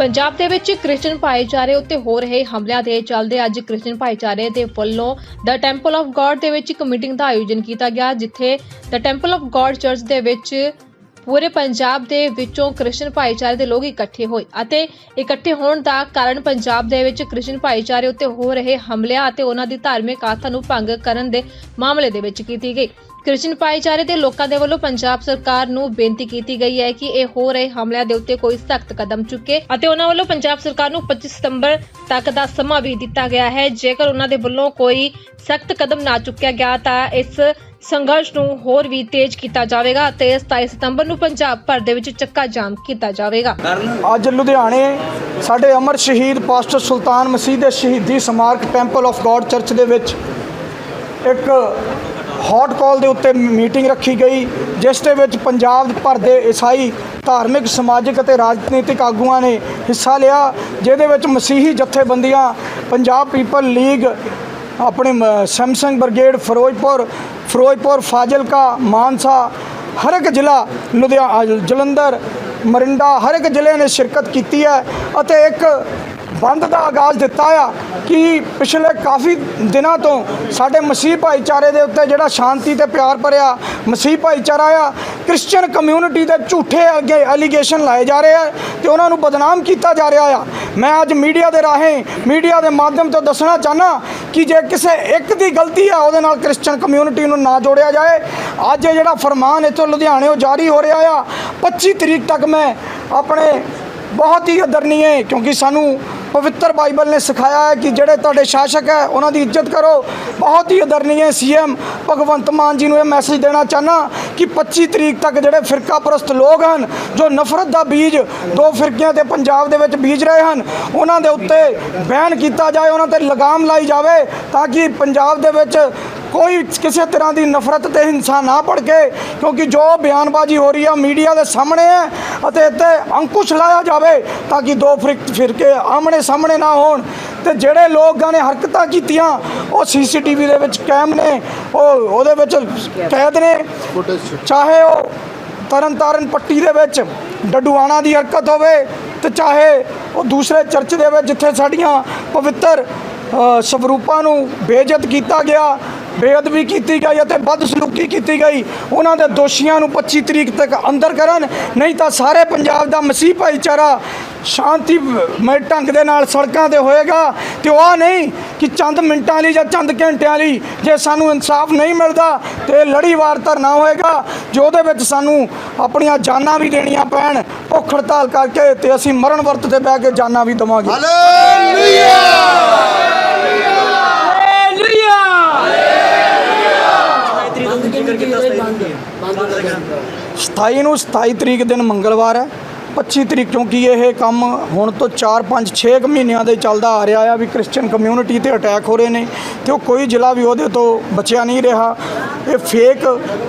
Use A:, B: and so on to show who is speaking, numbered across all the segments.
A: ਪੰਜਾਬ ਦੇ ਵਿੱਚ ਕ੍ਰਿਸਚਨ ਭਾਈਚਾਰੇ ਉੱਤੇ ਹੋ ਰਹੇ ਹਮਲਿਆਂ ਦੇ ਚੱਲਦੇ ਅੱਜ ਕ੍ਰਿਸਚਨ ਭਾਈਚਾਰੇ ਦੇ ਵੱਲੋਂ ਦ ਟੈਂਪਲ ਆਫ ਗੋਡ ਦੇ ਵਿੱਚ ਇੱਕ ਮੀਟਿੰਗ ਦਾ ਆਯੋਜਨ ਕੀਤਾ ਗਿਆ, ਜਿੱਥੇ the temple of God church ਦੇ ਵਿੱਚ ਪੂਰੇ ਪੰਜਾਬ ਦੇ ਵਿੱਚੋਂ ਕ੍ਰਿਸਚਨ ਭਾਈਚਾਰੇ ਦੇ ਲੋਕ ਇਕੱਠੇ ਹੋਏ ਅਤੇ ਇਕੱਠੇ ਹੋਣ ਦਾ ਕਾਰਨ ਪੰਜਾਬ ਦੇ ਵਿੱਚ ਕ੍ਰਿਸਚਨ ਭਾਈਚਾਰੇ ਉੱਤੇ ਹੋ ਰਹੇ ਹਮਲਿਆਂ ਅਤੇ ਉਹਨਾਂ ਦੀ ਧਾਰਮਿਕ ਆਸਥਾ ਨੂੰ ਭੰਗ ਕਰਨ ਦੇ ਮਾਮਲੇ ਦੇ ਵਿੱਚ ਕੀਤੀ ਗਈ। ਕ੍ਰਿਸਚਨ ਭਾਈਚਾਰੇ ਦੇ ਲੋਕਾਂ ਦੇ ਵੱਲੋਂ ਪੰਜਾਬ ਸਰਕਾਰ ਨੂੰ ਬੇਨਤੀ ਕੀਤੀ ਗਈ ਹੈ ਕਿ ਇਹ ਹੋ ਰਹੇ ਹਮਲਿਆਂ ਦੇ ਉੱਤੇ ਕੋਈ ਸਖਤ ਕਦਮ ਚੁੱਕੇ ਅਤੇ ਉਹਨਾਂ ਵੱਲੋਂ ਪੰਜਾਬ ਸਰਕਾਰ ਨੂੰ 25 ਸਤੰਬਰ ਤੱਕ ਦਾ ਸਮਾਂ ਵੀ ਦਿੱਤਾ ਗਿਆ ਹੈ। ਜੇਕਰ ਉਹਨਾਂ ਦੇ ਵੱਲੋਂ ਕੋਈ ਸਖਤ ਕਦਮ ਨਾ ਚੁੱਕਿਆ ਗਿਆ ਤਾਂ ਇਸ ਸੰਘਰਸ਼ ਨੂੰ ਹੋਰ ਵੀ ਤੇਜ਼ ਕੀਤਾ ਜਾਵੇਗਾ ਅਤੇ 27 ਸਤੰਬਰ ਨੂੰ ਪੰਜਾਬ ਭਰ ਦੇ ਵਿੱਚ ਚੱਕਾ ਜਾਮ ਕੀਤਾ ਜਾਵੇਗਾ।
B: ਅੱਜ ਲੁਧਿਆਣੇ ਸਾਡੇ ਅਮਰ ਸ਼ਹੀਦ ਪਾਸਟਰ ਸੁਲਤਾਨ ਮਸੀਹ ਦੇ ਸ਼ਹੀਦੀ ਸਮਾਰਕ ਟੈਂਪਲ ਆਫ ਗੋਡ ਚਰਚ ਦੇ ਵਿੱਚ ਇੱਕ ਹੌਟ ਕਾਲ ਦੇ ਉੱਤੇ ਮੀਟਿੰਗ ਰੱਖੀ ਗਈ, ਜਿਸ ਦੇ ਵਿੱਚ ਪੰਜਾਬ ਭਰ ਦੇ ਈਸਾਈ ਧਾਰਮਿਕ, ਸਮਾਜਿਕ ਅਤੇ ਰਾਜਨੀਤਿਕ ਆਗੂਆਂ ਨੇ ਹਿੱਸਾ ਲਿਆ, ਜਿਹਦੇ ਵਿੱਚ ਮਸੀਹੀ ਜਥੇਬੰਦੀਆਂ, ਪੰਜਾਬ ਪੀਪਲ ਲੀਗ ਆਪਣੇ ਮ- ਸੈਮਸੰਗ ਬ੍ਰਿਗੇਡ ਫਿਰੋਜ਼ਪੁਰ ਫਿਰੋਜ਼ਪੁਰ, ਫਾਜ਼ਿਲਕਾ, ਮਾਨਸਾ, ਹਰ ਇੱਕ ਜ਼ਿਲ੍ਹਾ ਲੁਧਿਆਣਾ ਜਲੰਧਰ, ਮਰਿੰਡਾ, ਹਰ ਇੱਕ ਜ਼ਿਲ੍ਹੇ ਨੇ ਸ਼ਿਰਕਤ ਕੀਤੀ ਹੈ ਅਤੇ ਇੱਕ ਬੰਦ ਦਾ ਆਗਾਜ਼ ਦਿੱਤਾ ਆ ਕਿ ਪਿਛਲੇ ਕਾਫੀ ਦਿਨਾਂ ਤੋਂ ਸਾਡੇ ਮਸੀਹ ਭਾਈਚਾਰੇ ਦੇ ਉੱਤੇ ਜਿਹੜਾ ਸ਼ਾਂਤੀ ਤੇ ਪਿਆਰ ਭਰਿਆ ਮਸੀਹ ਭਾਈਚਾਰਾ ਆ, ਕ੍ਰਿਸਚੀਅਨ ਕਮਿਊਨਿਟੀ ਦੇ ਝੂਠੇ ਅੱਗੇ ਐਲੀਗੇਸ਼ਨ ਲਾਏ ਜਾ ਰਹੇ ਆ ਤੇ ਉਹਨਾਂ ਨੂੰ ਬਦਨਾਮ ਕੀਤਾ ਜਾ ਰਿਹਾ ਆ। ਮੈਂ ਅੱਜ ਮੀਡੀਆ ਦੇ ਰਾਹੀਂ, ਮੀਡੀਆ ਦੇ ਮਾਧਿਅਮ ਤੋਂ ਦੱਸਣਾ ਚਾਹਨਾ ਕਿ ਜੇ ਕਿਸੇ ਇੱਕ ਦੀ ਗਲਤੀ ਆ, ਉਹਦੇ ਨਾਲ ਕ੍ਰਿਸਚੀਅਨ ਕਮਿਊਨਿਟੀ ਨੂੰ ਨਾ ਜੋੜਿਆ ਜਾਏ। ਅੱਜ ਇਹ ਜਿਹੜਾ ਫਰਮਾਨ ਇੱਥੋਂ ਲੁਧਿਆਣੇੋਂ ਜਾਰੀ ਹੋ ਰਿਹਾ ਆ 25 ਤਰੀਕ ਤੱਕ ਮੈਂ ਆਪਣੇ ਬਹੁਤ ਹੀ ਆਦਰਨੀਏ, ਕਿਉਂਕਿ ਸਾਨੂੰ ਪਵਿੱਤਰ ਬਾਈਬਲ ਨੇ ਸਿਖਾਇਆ ਹੈ ਕਿ ਜਿਹੜੇ ਤੁਹਾਡੇ ਸ਼ਾਸਕ ਹੈ, ਉਹਨਾਂ ਦੀ ਇੱਜ਼ਤ ਕਰੋ। ਬਹੁਤ ਹੀ ਆਦਰਨੀਏ ਸੀਐਮ ਭਗਵੰਤ ਮਾਨ ਜੀ ਨੂੰ ਇਹ ਮੈਸੇਜ ਦੇਣਾ ਚਾਹਨਾ ਕਿ 25 ਤਰੀਕ ਤੱਕ ਜਿਹੜੇ ਫਿਰਕਾ ਪ੍ਰਸਤ ਲੋਕ ਹਨ, ਜੋ ਨਫ਼ਰਤ ਦਾ ਬੀਜ ਦੋ ਫਿਰਕਿਆਂ ਤੇ ਪੰਜਾਬ ਦੇ ਵਿੱਚ ਬੀਜ ਰਹੇ ਹਨ, ਉਹਨਾਂ ਦੇ ਉੱਤੇ ਬੈਨ ਕੀਤਾ ਜਾਏ, ਉਹਨਾਂ ਤੇ ਲਗਾਮ ਲਾਈ ਜਾਵੇ, ਤਾਂ ਕਿ ਪੰਜਾਬ ਦੇ ਵਿੱਚ ਕੋਈ ਕਿਸੇ ਤਰ੍ਹਾਂ ਦੀ ਨਫ਼ਰਤ ਤੇ ਹਿੰਸਾ ਨਾ ਭੜਕੇ, ਕਿਉਂਕਿ ਜੋ ਬਿਆਨਬਾਜ਼ੀ ਹੋ ਰਹੀ ਹੈ ਮੀਡੀਆ ਦੇ ਸਾਹਮਣੇ ਹੈ ਅਤੇ ਇੱਥੇ ਅੰਕੁਸ਼ ਲਾਇਆ ਜਾਵੇ, ਤਾਂ ਕਿ ਦੋ ਫਿਰਕ, ਫਿਰਕੇ ਆਮਣੇ ਸਾਹਮਣੇ ਨਾ ਹੋਣ। ਤੇ ਜਿਹੜੇ ਲੋਕਾਂ ਨੇ ਹਰਕਤਾਂ ਕੀਤੀਆਂ ਉਹ ਸੀਸੀਟੀਵੀ ਦੇ ਵਿੱਚ ਕੈਮ ਨੇ ਉਹ ਉਹਦੇ ਵਿੱਚ ਕੈਦ ਨੇ। ਚਾਹੇ ਉਹ ਤਰਨ ਤਾਰਨ ਪੱਟੀ ਦੇ ਵਿੱਚ ਡਡੂਆਣਾ ਦੀ ਹਰਕਤ ਹੋਵੇ ਤੇ ਚਾਹੇ ਉਹ ਦੂਸਰੇ ਚਰਚ ਦੇ ਵਿੱਚ ਜਿੱਥੇ ਸਾਡੀਆਂ ਪਵਿੱਤਰ ਸਵਰੂਪਾਂ ਨੂੰ ਬੇਇੱਜ਼ਤ ਕੀਤਾ ਗਿਆ ਬੇਅਦਬੀ ਕੀਤੀ ਗਈ ਅਤੇ ਬਦਸਲੂਕੀ ਕੀਤੀ ਗਈ ਉਹਨਾਂ ਦੇ ਦੋਸ਼ੀਆਂ ਨੂੰ 25 ਤਰੀਕ ਤੱਕ ਅੰਦਰ ਕਰਨ ਨਹੀਂ ਤਾਂ ਸਾਰੇ ਪੰਜਾਬ ਦਾ ਮਸੀਹ ਭਾਈਚਾਰਾ ਸ਼ਾਂਤੀ ਮੈ ਢੰਗ ਦੇ ਨਾਲ ਸੜਕਾਂ ਤੇ ਹੋਏਗਾ ਤੇ ਉਹ ਨਹੀਂ ਕਿ ਚੰਦ ਮਿੰਟਾਂ ਲਈ ਜਾਂ ਚੰਦ ਘੰਟਿਆਂ ਲਈ ਜੇ ਸਾਨੂੰ ਇਨਸਾਫ ਨਹੀਂ ਮਿਲਦਾ ਤੇ ਲੜੀਵਾਰ ਧਰਨਾ ਹੋਏਗਾ ਜੋ ਉਹਦੇ ਵਿੱਚ ਸਾਨੂੰ ਆਪਣੀਆਂ ਜਾਨਾਂ ਵੀ ਦੇਣੀਆਂ ਪੈਣ ਭੁੱਖ ਹੜਤਾਲ ਕਰਕੇ ਤੇ ਅਸੀਂ ਮਰਨ ਵਰਤ ਤੇ ਬਹਿ ਕੇ ਜਾਨਾਂ ਵੀ ਦੇਵਾਂਗੇ। ਸਤਾਈ ਨੂੰ 27 ਤਰੀਕ ਦਿਨ ਮੰਗਲਵਾਰ ਹੈ। 25 ਤਰੀਕ, ਕਿਉਂਕਿ ਇਹ ਕੰਮ ਹੁਣ ਤੋਂ 4 5 6 ਮਹੀਨਿਆਂ ਦੇ ਚੱਲਦਾ ਆ ਰਿਹਾ ਆ ਵੀ ਕ੍ਰਿਸਚੀਅਨ ਕਮਿਊਨਿਟੀ ਤੇ ਅਟੈਕ ਹੋ ਰਹੇ ਨੇ ਤੇ ਉਹ ਕੋਈ ਜ਼ਿਲ੍ਹਾ ਵੀ ਉਹਦੇ ਤੋਂ ਬਚਿਆ ਨਹੀਂ ਰਿਹਾ। ਇਹ ਫੇਕ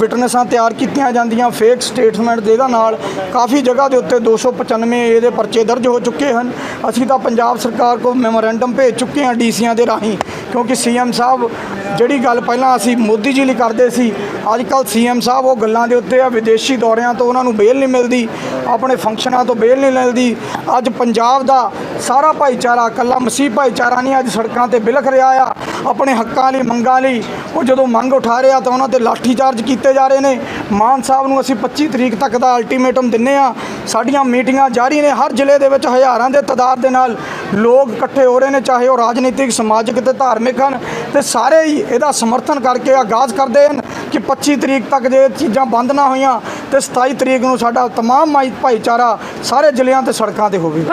B: ਵਿਟਨੈਸਾਂ ਤਿਆਰ ਕੀਤੀਆਂ ਜਾਂਦੀਆਂ ਫੇਕ ਸਟੇਟਮੈਂਟ ਦੇ ਇਹਦਾ ਨਾਲ ਕਾਫੀ ਜਗ੍ਹਾ ਦੇ ਉੱਤੇ 295 ਇਹਦੇ ਪਰਚੇ ਦਰਜ ਹੋ ਚੁੱਕੇ ਹਨ। ਅਸੀਂ ਤਾਂ ਪੰਜਾਬ ਸਰਕਾਰ ਕੋਲ ਮੈਮੋਰੈਂਡਮ ਭੇਜ ਚੁੱਕੇ ਹਾਂ ਡੀਸੀਆਂ ਦੇ ਰਾਹੀਂ, ਕਿਉਂਕਿ ਸੀਐਮ ਸਾਹਿਬ ਜਿਹੜੀ ਗੱਲ ਪਹਿਲਾਂ ਅਸੀਂ ਮੋਦੀ ਜੀ ਲਈ ਕਰਦੇ ਸੀ ਅੱਜ ਕੱਲ ਸੀਐਮ ਸਾਹਿਬ ਉਹ ਗੱਲਾਂ ਦੇ ਉੱਤੇ ਆ, ਵਿਦੇਸ਼ੀ ਦੌਰਿਆਂ ਤੋਂ ਉਹਨਾਂ ਨੂੰ ਬੇਲ ਨਹੀਂ ਮਿਲਦੀ, ਆਪਣੇ ਫੰਕਸ਼ਨਾਂ ਤੋਂ ਬੇਲ ਨਹੀਂ ਮਿਲਦੀ। ਅੱਜ ਪੰਜਾਬ ਦਾ ਸਾਰਾ ਭਾਈਚਾਰਾ, ਇਕੱਲਾ ਮਸੀਹ ਭਾਈਚਾਰਾ ਨਹੀਂ, ਅੱਜ ਸੜਕਾਂ ਤੇ ਬਿਲਖ ਰਿਹਾ ਆ, ਆਪਣੇ ਹੱਕਾਂ ਲਈ, ਮੰਗਾਂ ਲਈ। ਉਹ ਜਦੋਂ ਮੰਗ ਉਠਾ ਰਿਹਾ ਤਾਂ ਉਹਨਾਂ ਤੇ ਲਾਠੀ ਚਾਰਜ ਕੀਤੇ ਜਾ ਰਹੇ ਨੇ। ਮਾਨ ਸਾਹਿਬ ਨੂੰ ਅਸੀਂ 25 ਤਰੀਕ ਤੱਕ ਦਾ ਅਲਟੀਮੇਟਮ ਦਿੰਨੇ ਆ। ਸਾਡੀਆਂ ਮੀਟਿੰਗਾਂ ਜਾਰੀ ਨੇ, ਹਰ ਜ਼ਿਲ੍ਹੇ ਦੇ ਵਿੱਚ ਹਜ਼ਾਰਾਂ ਦੇ ਤਦਾਦ ਦੇ ਨਾਲ ਲੋਕ ਇਕੱਠੇ ਹੋ ਰਹੇ ਨੇ, ਚਾਹੇ ਉਹ ਰਾਜਨੀਤਿਕ, ਸਮਾਜਿਕ ਤੇ ਧਾਰਮਿਕ ਹਨ। ਤੇ ਸਾਰੇ ਹੀ ਇਹਦਾ ਸਮਰਥਨ ਕਰਕੇ ਆਗਾਜ਼ ਕਰਦੇ ਹਨ ਕਿ 25 ਤਰੀਕ ਤੱਕ ਜੇ ਚੀਜ਼ਾਂ ਬੰਦ ਨਾ ਹੋਈਆਂ, ਤੇ 27 ਤਰੀਕ ਨੂੰ ਸਾਡਾ ਤਮਾਮ ਮਾਈ ਭਾਈਚਾਰਾ ਸਾਰੇ ਜ਼ਿਲ੍ਹਿਆਂ ਤੇ ਸੜਕਾਂ ਤੇ ਹੋਵੇ।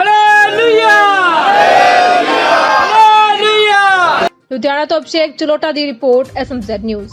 A: ਲੁਧਿਆਣਾ ਤੋਂ ਅਭਿਸ਼ੇਕ ਚਲੋਟਾ ਦੀ ਰਿਪੋਰਟ ਐਸਐਮਜ਼ੈਡ ਨਿਊਜ਼